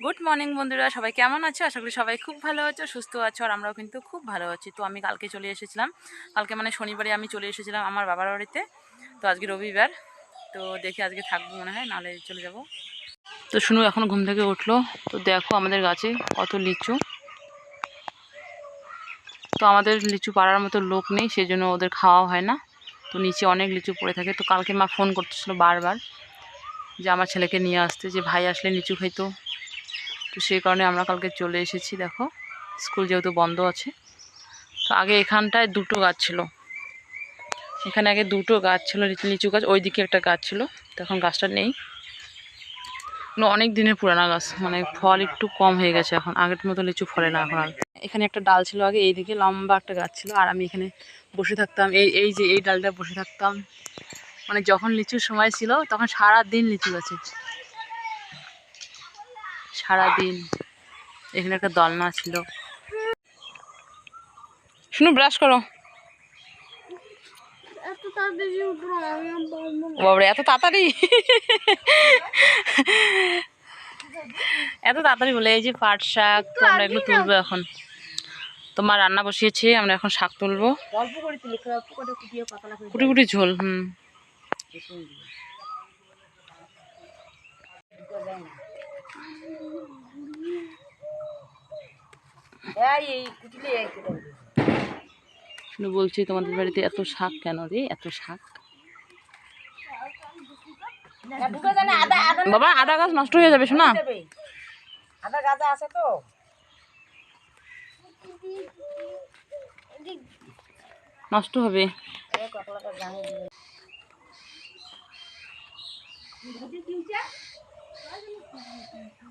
Good morning বন্ধুরা। সবাই কেমন আছো? আশা করি সবাই খুব ভালো আছো, সুস্থ আছো, আর আমরাও কিন্তু খুব ভালো আছি। তো আমি কালকে চলে এসেছিলাম। কালকে মানে শনিবারে আমি চলে এসেছিলাম আমার বাবার বাড়িতে। তো আজকে রবিবার। তো দেখি আজকে থাকব মনে হয়, নাহলে চলে যাব। তো শুনু, এখন ঘুম থেকে উঠল। তো দেখো আমাদের গাছে কত লিচু। তো আমাদের লিচু পাড়ার মতো লোক নেই সেই জন্য ওদের খাওয়া হয় না। তো নিচে অনেক লিচু পড়ে থাকে। তো কালকে মা ফোন করতেছিল বারবার যে আমার ছেলেকে নিয়ে আসতে, যে ভাই আসলে লিচু খাইতো। তো সেই কারণে আমরা কালকে চলে এসেছি, দেখো। স্কুল যেহেতু বন্ধ আছে। তো আগে এখানটায় দুটো গাছ ছিল। এখানে আগে দুটো গাছ ছিল লিচু- গাছ ওই দিকে একটা গাছ ছিল। তো এখন গাছটা নেই। অনেক দিনের পুরানা গাছ মানে ফল একটু কম হয়ে গেছে এখন। আগের মতো লিচু ফলে না এখন আর। এখানে একটা ডাল ছিল আগে, এইদিকে লম্বা একটা গাছ ছিল। আর আমি এখানে বসে থাকতাম, এই এই যে এই ডালটা বসে থাকতাম। মানে যখন লিচুর সময় ছিল, তখন সারা দিন লিচু গাছে। সারাদিন। এখানে একটা দলনা ছিল। শুনো ব্রাশ করো। বাবারে এত তাড়াতাড়ি। এত তাড়াতাড়ি বলে এই যে পাট শাক তো আমরা এগুলো তুলবো এখন। তোমার রান্না বসিয়েছি আমরা এখন শাক তুলবো। কুটি কুটি ঝোল হুম এই কুটিলে এই করে শুনে বলছি তোমাদের বাড়িতে এত শাক কেন রে? এত শাক? আদা আদা বাবা আদা গাছ নষ্ট হয়ে যাবে শোনা। আদা গাদা আছে তো। নষ্ট হবে।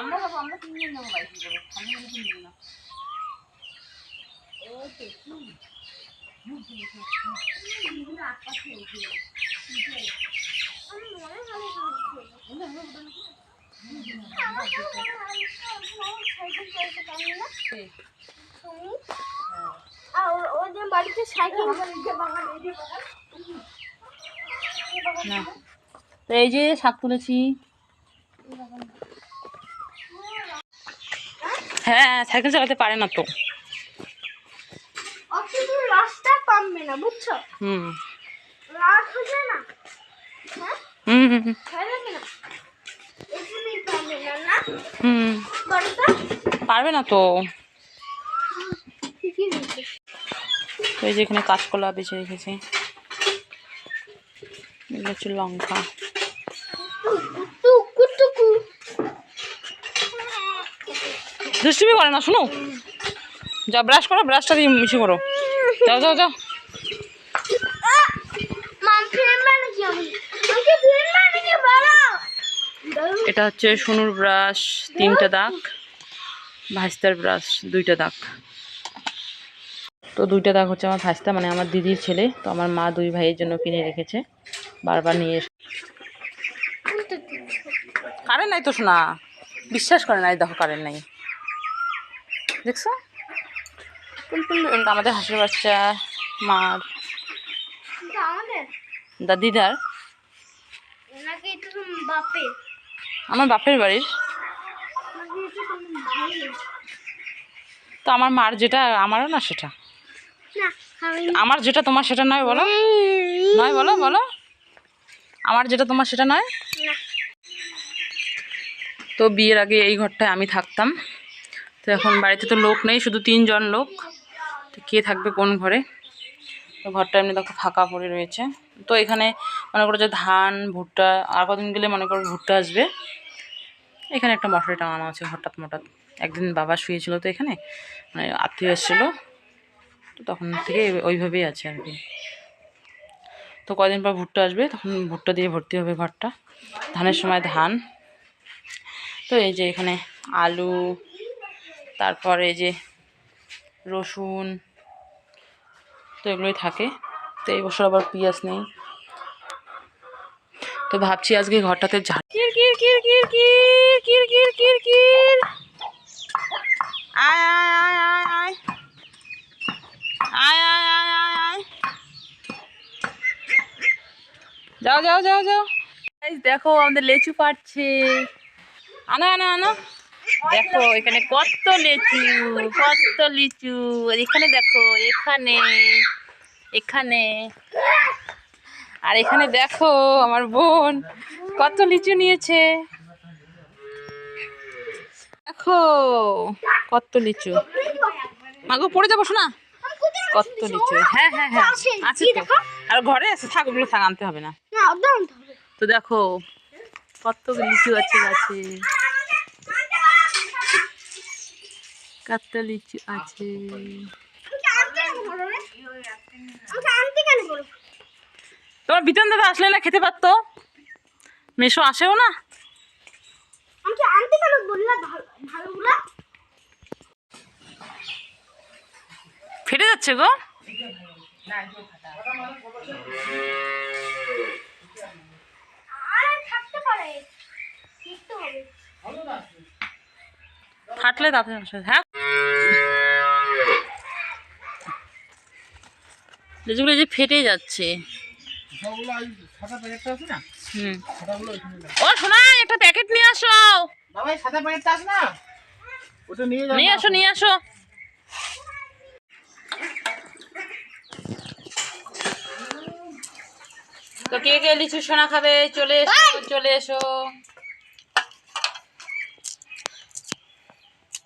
আমরা যাব আমরা তিনজন যাব বাইকে যাব সামনে গেলে তিনজন না। বাড়িতে সাইকেল তো এই যে শাক তুলেছি। হ্যাঁ সাইকেল চালাতে পারে না তো। রাস্তা পাবে না বুঝছ? হুম। রাত হচ্ছে না হ্যাঁ? হুম হুম, পারবে না তো। এই যে এখানে কাঁচকলা বেছে রেখেছি। হচ্ছে লঙ্কা। দুষ্টুমি করে না, শুনো। যা ব্রাশ করো ব্রাশটা দিয়ে মিশে করো। যাও যাও যাও। এটা হচ্ছে সোনুর ব্রাশ তিনটা দাগ। ভাইস্তার ব্রাশ দুইটা দাগ। তো দুইটা দাগ হচ্ছে আমার ভাইস্তা মানে আমার দিদির ছেলে। তো আমার মা দুই ভাইয়ের জন্য কিনে রেখেছে। বারবার নিয়ে এসে কারেন্ট নাই তো শোনা বিশ্বাস করে নাই, দেখো কারেন্ট নাই। দেখছ? আমাদের হাঁসের বাচ্চা, মার, দাদিদার। আমার বাপের বাড়ির। তো আমার মার যেটা, আমারও না সেটা? আমার যেটা তোমার সেটা নয়, বলো। নয়, বলো বলো। আমার যেটা তোমার সেটা নয়। তো বিয়ের আগে এই ঘরটায় আমি থাকতাম। তো এখন বাড়িতে তো লোক নেই, শুধু তিনজন লোক। তো কে থাকবে কোন ঘরে? তো ঘরটা এমনি দেখো ফাঁকা পড়ে রয়েছে। তো এখানে মনে করো যে ধান, ভুট্টা, আর কদিন গেলে মনে করো ভুট্টা আসবে। এখানে একটা মশারি টাঙানো আছে হঠাৎ মঠাৎ। একদিন বাবা শুয়েছিল তো এখানে মানে আত্মীয় এসেছিল। তো তখন থেকে ওইভাবেই আছে আর কি। তো কদিন পর ভুট্টা আসবে, তখন ভুট্টা দিয়ে ভর্তি হবে ঘরটা। ধানের সময় ধান। তো এই যে এখানে আলু তারপরে যে রসুন, তো এগুলোই থাকে। তো এই বছর আবার পেঁয়াজ নেই। তো ভাবছি আজকে ঘরটাতে ঝাড় কির কির কির কির কির কির কির কির আয় আয় আয় আয় আয়। আয় আয় আয় যাও যাও যাও যাও। দেখো আমাদের লেচু পাচ্ছে আনো আনো আনো। দেখো এখানে কত লিচু কত লিচু। আর এখানে দেখো এখানে এখানে। আর এখানে দেখো আমার বোন কত লিচু নিয়েছে। দেখো কত লিচু। মাগো পড়ে যাব শোনা? কত লিচু। হ্যাঁ হ্যাঁ হ্যাঁ আছে, তো। আর ঘরে আছে থাক ওগুলো থাক আনতে হবে না। তো দেখো কত লিচু আছে গাছে। কাঁচা লিচু আছে। তোমার বিতন দাদা আসলে না খেতে পারতো? মেশো আসেও না? ফেটে যাচ্ছে গো। ফাটলে তাতে হ্যাঁ? লেজগুলো যে ফেটে যাচ্ছে। ও সোনা একটা প্যাকেট নিয়ে আসো নিয়ে আসো নিয়ে আসো। তো কে কে লিচু সোনা খাবে? চলে এসো চলে এসো।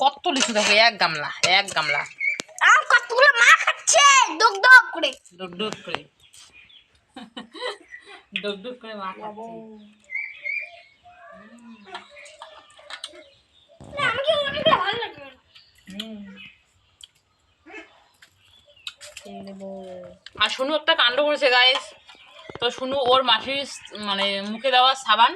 কত লিচু দেখো? এক গামলা এক গামলা। আর কতগুলো মা খাচ্ছে? করে। ডুক ডুক করে। ডুক ডুক করে মা খাচ্ছে। আমাকে অনেকটা ভালো লাগে। আর শুনু একটা কাণ্ড করেছে গাইস তো শুনু ওর মাসির মানে মুখে দেওয়া সাবান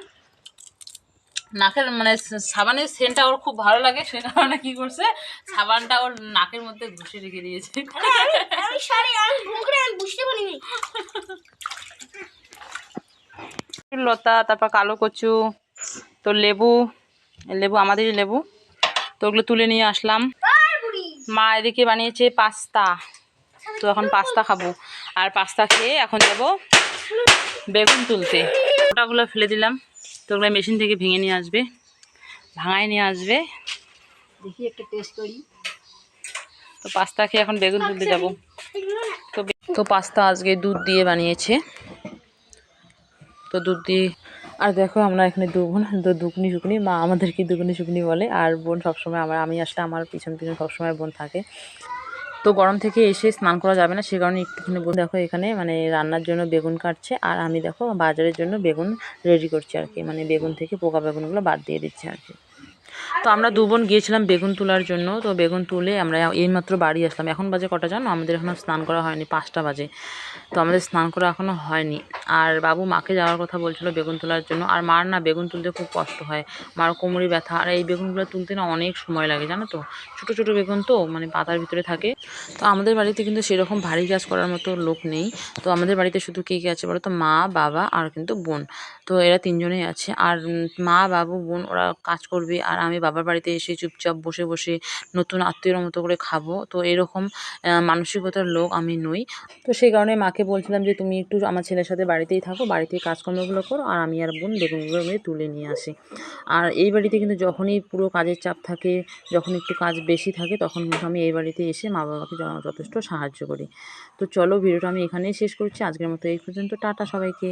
নাকের মানে সাবানের সেন্টটা ওর খুব ভালো লাগে সে কারণে কি করছে সাবানটা ওর নাকের মধ্যে ঘুষে রেখে দিয়েছে। আমি সারি আমি ভুল করে আমি বুঝতে পারিনি। লতা তারপর কালো কচু তো লেবু লেবু আমাদেরই লেবু তো ওগুলো তুলে নিয়ে আসলাম। মা এদিকে বানিয়েছে পাস্তা তো এখন পাস্তা খাব। আর পাস্তা খেয়ে এখন যাব বেগুন তুলতে। ওটাগুলো ফেলে দিলাম। তো ওগুলো মেশিন থেকে ভেঙে নিয়ে আসবে ভাঙায় নিয়ে আসবে। দেখি একটা টেস্ট করি। তো পাস্তা খেয়ে এখন বেগুন তুলতে যাব। তো তো পাস্তা আজকে দুধ দিয়ে বানিয়েছে। তো দুধ দিয়ে আর দেখো আমরা এখানে দু বোন তো দুকনি শুকনি মা আমাদেরকে দুকনি শুকনি বলে আর বোন সবসময় আমার আমি আসলে আমার পিছন পিছন সবসময় বোন থাকে। তো গরম থেকে এসে স্নান করা যাবে না, সে কারণে একটুখানি দেখো এখানে মানে রান্নার জন্য বেগুন কাটছে, আর আমি দেখো বাজারের জন্য বেগুন রেডি করছি আর কি মানে বেগুন থেকে পোকা বেগুনগুলো বাদ দিয়ে দিচ্ছে আর কি। তো আমরা দু বোন গিয়েছিলাম বেগুন তোলার জন্য। তো বেগুন তুলে আমরা এইমাত্র বাড়ি আসলাম। এখন বাজে কটা জানো? আমাদের এখনও স্নান করা হয়নি, পাঁচটা বাজে। তো আমাদের স্নান করা এখনও হয়নি। আর বাবু মাকে যাওয়ার কথা বলছিল বেগুন তোলার জন্য। আর মার না বেগুন তুলতে খুব কষ্ট হয়। মার কোমরে ব্যথা। আর এই বেগুনগুলো তুলতে না অনেক সময় লাগে, জানো তো? ছোটো ছোটো বেগুন তো মানে পাতার ভিতরে থাকে। তো আমাদের বাড়িতে কিন্তু সেরকম ভারী কাজ করার মতো লোক নেই। তো আমাদের বাড়িতে শুধু কে কে আছে বলো তো? মা, বাবা আর কিন্তু বোন। তো এরা তিনজনেই আছে। আর মা, বাবু, বোন ওরা কাজ করবে। আর আমি বাবার বাড়িতে এসে চুপচাপ বসে বসে নতুন আত্মীয়র মতো করে খাব। তো এরকম মানসিকতার লোক আমি নই। তো সেই কারণে মাকে বলছিলাম যে, তুমি একটু আমার ছেলের সাথে বাড়িতেই থাকো, বাড়িতে কাজকর্মগুলো করো আর আমি আর বোন বেগুনগুলো তুলে নিয়ে আসি। আর এই বাড়িতে কিন্তু যখনই পুরো কাজের চাপ থাকে, যখন একটু কাজ বেশি থাকে, তখন কিন্তু আমি এই বাড়িতে এসে মা বাবাকে যথেষ্ট সাহায্য করি। তো চলো, ভিডিওটা আমি এখানেই শেষ করছি। আজকের মতো এই পর্যন্ত। টাটা সবাইকে।